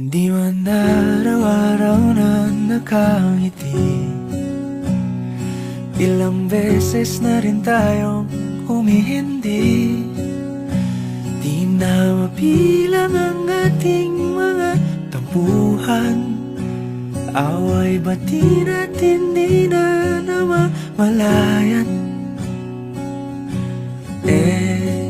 Hindi man araw-araw na nakangiti. Ilang beses na rin tayong humihindi. Di na mapilang ang ating mga tampuhan. Away bati natin di na namamalayan? Eto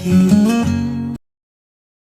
Palagi